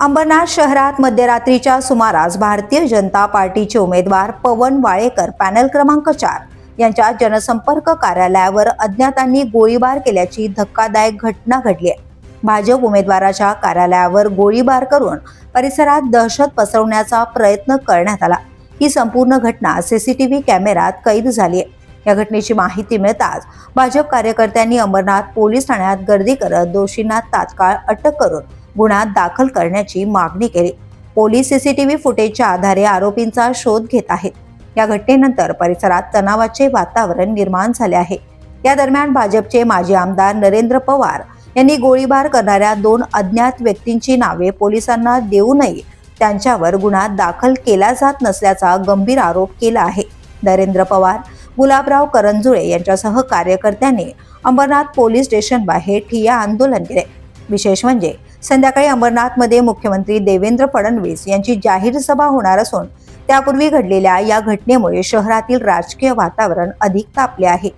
अंबरनाथ शहरात मध्यरात्रीच्या सुमारास भारतीय जनता पार्टीचे उमेदवार पवन वाळेकर पॅनल क्रमांक चार यांच्या जनसंपर्क कार्यालयावर अज्ञातांनी गोळीबार केल्याची धक्कादायक घटना घडली आहे. भाजप उमेदवाराच्या कार्यालयावर गोळीबार करून परिसरात दहशत पसरवण्याचा प्रयत्न करण्यात आला. ही संपूर्ण घटना सीसीटीव्ही कॅमेऱ्यात कैद झाली आहे. या घटनेची माहिती मिळताच भाजप कार्यकर्त्यांनी अंबरनाथ पोलीस ठाण्यात गर्दी करत दोषींना तात्काळ अटक करून गुन्हा दाखल करण्याची मागणी केली. पोलीस सीसीटीव्ही फुटेजच्या आधारे आरोपींचा शोध घेत आहेत. या घटनेनंतर परिसरात तणावाचे वातावरण निर्माण झाले आहे. या दरम्यान भाजपचे माजी आमदार नरेंद्र पवार यांनी गोळीबार करणाऱ्या दोन अज्ञात व्यक्तींची नावे पोलिसांना देऊनही त्यांच्यावर गुन्हा दाखल केला जात नसल्याचा गंभीर आरोप केला आहे. नरेंद्र पवार गुलाबराव करंजुळे यांच्यासह कार्यकर्त्यांनी अंबरनाथ पोलीस स्टेशन बाहेर ठिय्या आंदोलन केले. विशेष म्हणजे संध्याकाळी अंबरनाथमध्ये मुख्यमंत्री देवेंद्र फडणवीस यांची जाहीर सभा होणार असून त्यापूर्वी घडलेल्या या घटनेमुळे शहरातील राजकीय वातावरण अधिक तापले आहे.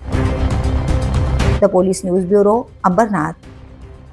The police news bureau Ambernath.